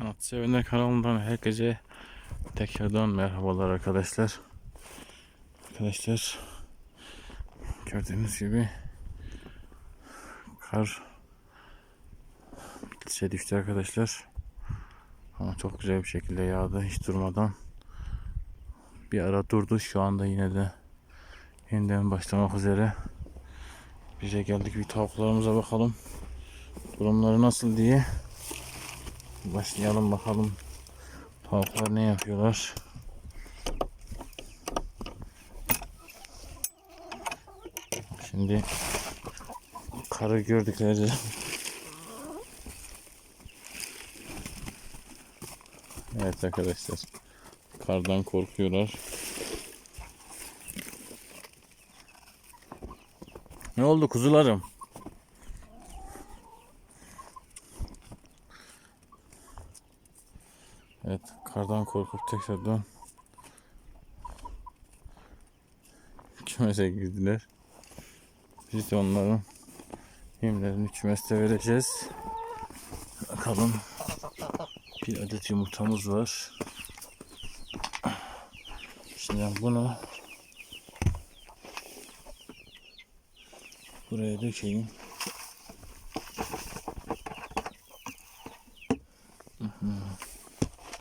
Kanat Sevenler kanalından herkese tekrardan merhabalar arkadaşlar. Arkadaşlar gördüğünüz gibi kar bitse düştü arkadaşlar. Ama çok güzel bir şekilde yağdı hiç durmadan. Bir ara durdu şu anda yine de yeniden başlamak üzere. Bize geldik bir tavuklarımıza bakalım. Durumları nasıl diye. Başlayalım bakalım. Tavuklar ne yapıyorlar? Şimdi karı gördükleri Evet arkadaşlar. Kardan korkuyorlar. Ne oldu kuzularım? Evet, kardan korkup tekrardan kümese girdiler. Biz de onların yemlerini kümeste vereceğiz. Bakalım. Bir adet yumurtamız var. Şimdi bunu buraya dökeyim.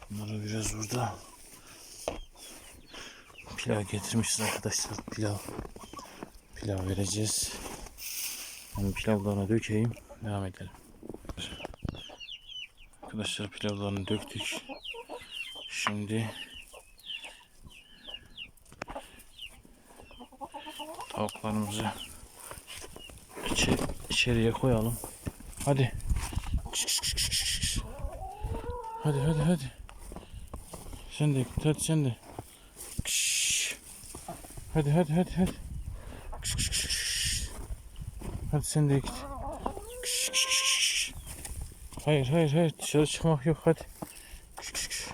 Bunları biraz burada pilav getirmişiz arkadaşlar. Pilav pilav vereceğiz. Ben pilavlarını dökeyim. Devam edelim. Arkadaşlar pilavlarını döktük. Şimdi tavuklarımızı içe, içeriye koyalım. Hadi. Hadi hadi hadi. Sen de hadi sen de. Hadi hadi hadi hadi. Kış, kış, kış. Hadi sen de git. Kış, kış, kış. Hayır hayır hayır dışarı çıkmak yok hadi. Kış, kış, kış.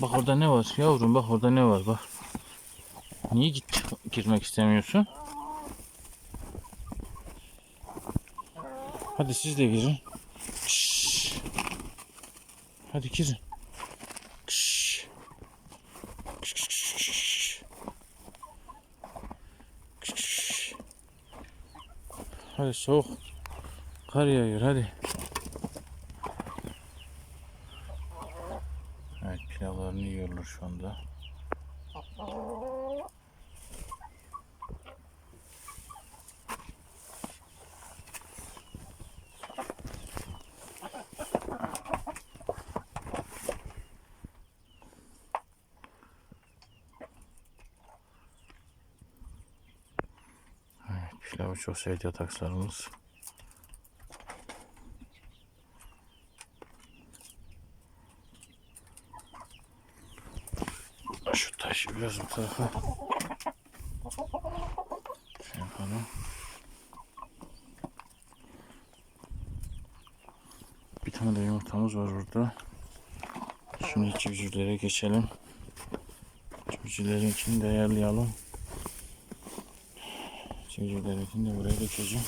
Bak orada ne var yavrum bak orada ne var bak. Niye git girmek istemiyorsun? Hadi siz de girin. Kış. Hadi girin. Kış. Kış, kış, kış, kış. Kış, kış. Hadi soğuk. Kar yağıyor hadi. Evet pilavlarını yiyorlar şu anda. Pilavı çok sevdi yataklarımız. Şu taşı biraz bu tarafa şey yapalım. Bir tane de yumurtamız var orada. Şimdi civcivlere geçelim. Civcivlerinkini de ayarlayalım. Civcivlerinkini de buraya dökeceğim.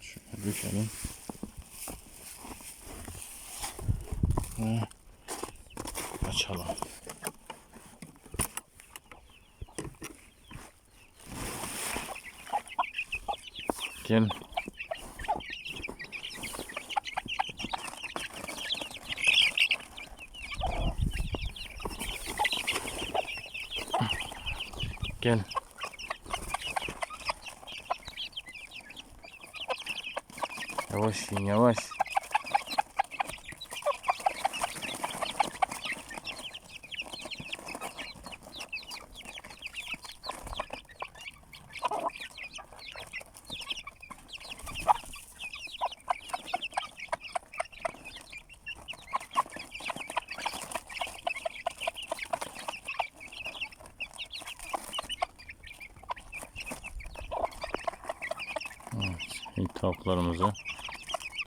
Şöyle dökelim. Ve açalım. Gel. Gel. Yavaş yiyin yavaş. Evet, ilk tavuklarımızı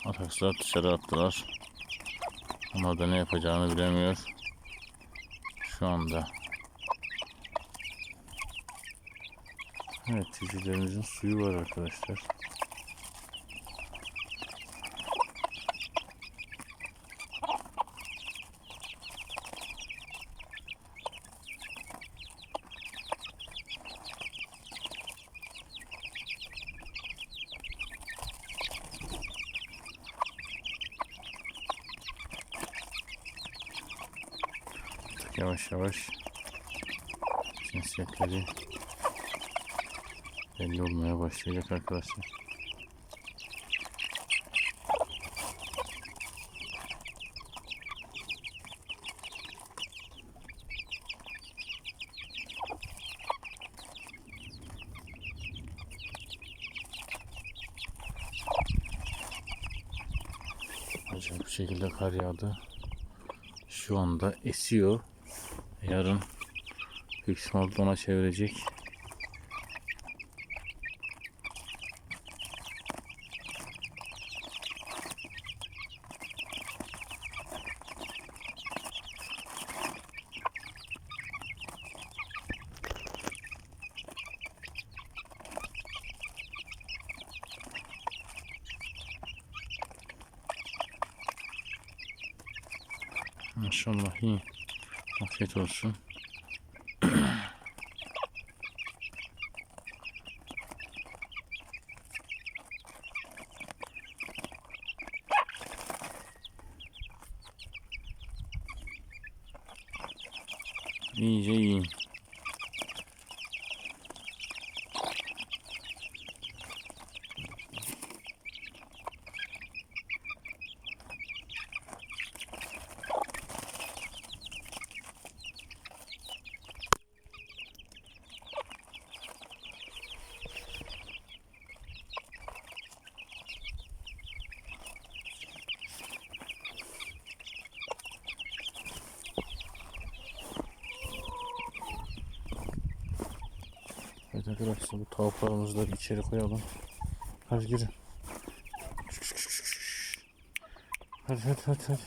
Atakslar dışarı attılar. Ama da ne yapacağını bilemiyor. Şu anda. Evet cücelerimizin suyu var arkadaşlar. Yavaş yavaş cinsiyetleri belli olmaya başlayacak arkadaşlar. Acayip şekilde kar yağdı. Şu anda esiyor. Yarın büyük ihtimalle dona çevirecek. Maşallah iyi. Afiyet olsun. İyice yiyin. Evet arkadaşlar bu tavuklarımızı da içeri koyalım. Hadi girin. Hadi hadi hadi hadi.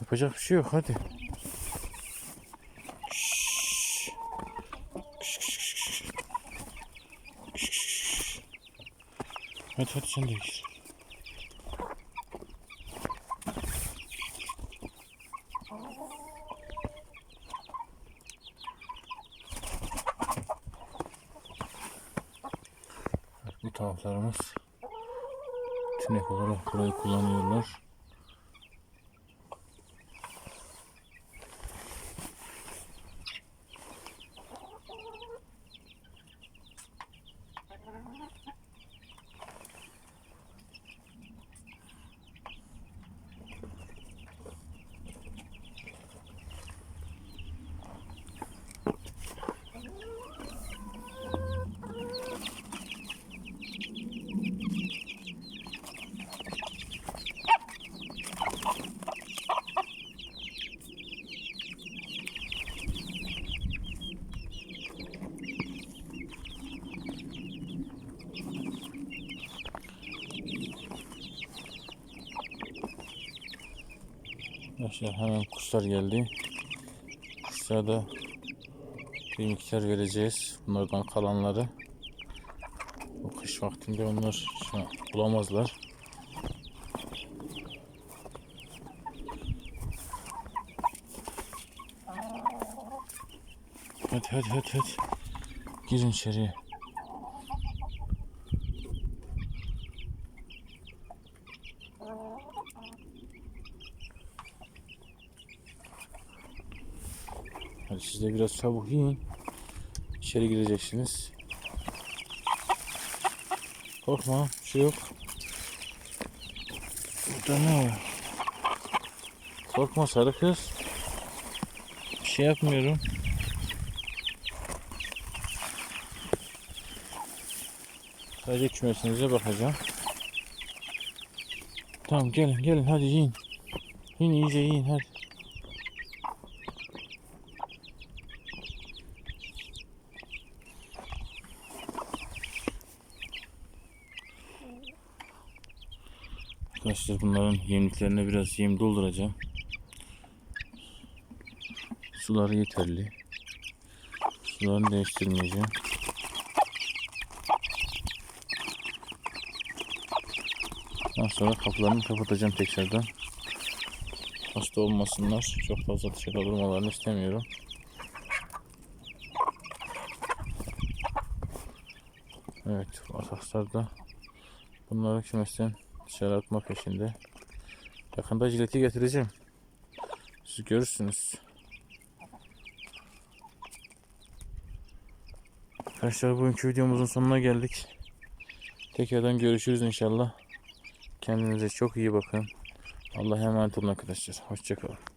Yapacak bir şey yok hadi. Hadi hadi sen de gir. Bu tavuklarımız tünek olarak burayı kullanıyorlar. Arkadaşlar hemen kuşlar geldi. Kuşlara da bir miktar vereceğiz. Bunlardan kalanları. Bu kış vaktinde onlar bulamazlar. Hadi hadi hadi hadi. Girin içeriye. Hadi siz de biraz çabuk yiyin. İçeri gireceksiniz. Korkma, bir şey yok. Burada ne var? Korkma sarı kız. Bir şey yapmıyorum. Sadece kümesinize bakacağım. Tamam gelin gelin hadi yiyin. Yiyin iyice yiyin hadi. Arkadaşlar bunların yemliklerine biraz yem dolduracağım. Suları yeterli. Sularını değiştirmeyeceğim. Daha sonra kapılarını kapatacağım tekrardan. Hasta olmasınlar. Çok fazla dışarı durmalarını istemiyorum. Evet, asakslar da bunları kümesten atma peşinde. Yakında jileti getireceğim. Siz görürsünüz. Arkadaşlar bugünkü videomuzun sonuna geldik. Tekrardan görüşürüz inşallah. Kendinize çok iyi bakın. Allah'a emanet olun arkadaşlar. Hoşçakalın.